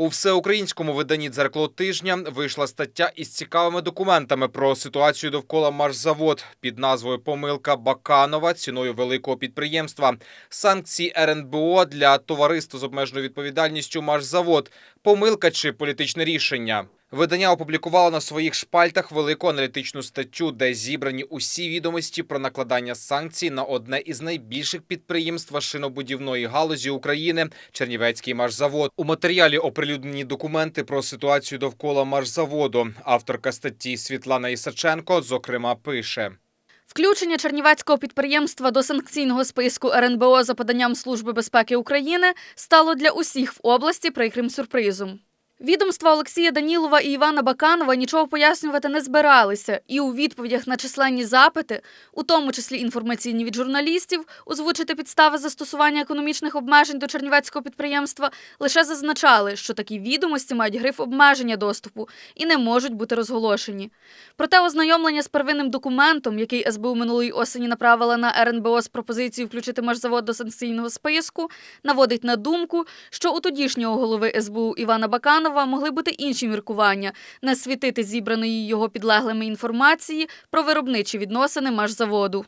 У всеукраїнському виданні дзеркало тижня вийшла стаття із цікавими документами про ситуацію довкола маршзавод під назвою Помилка Баканова ціною великого підприємства. Санкції РНБО для товариства з обмеженою відповідальністю Маршзавод, Помилка чи політичне рішення. Видання опублікувало на своїх шпальтах велику аналітичну статтю, де зібрані усі відомості про накладання санкцій на одне із найбільших підприємств машинобудівної галузі України Чернівецький машзавод. У матеріалі оприлюднені документи про ситуацію довкола машзаводу. Авторка статті Світлана Ісаченко, зокрема, пише. Включення чернівецького підприємства до санкційного списку РНБО за поданням Служби безпеки України стало для усіх в області прикрим сюрпризом. Відомства Олексія Данілова і Івана Баканова нічого пояснювати не збиралися, і у відповідях на численні запити, у тому числі інформаційні від журналістів, озвучити підстави застосування економічних обмежень до чернівецького підприємства, лише зазначали, що такі відомості мають гриф обмеження доступу і не можуть бути розголошені. Проте ознайомлення з первинним документом, який СБУ минулої осені направила на РНБО з пропозицією включити машзавод до санкційного списку, наводить на думку, що у тодішнього голови СБУ Івана Баканова могли бути інші міркування не світити зібраної його підлеглими інформації про виробничі відносини машзаводу.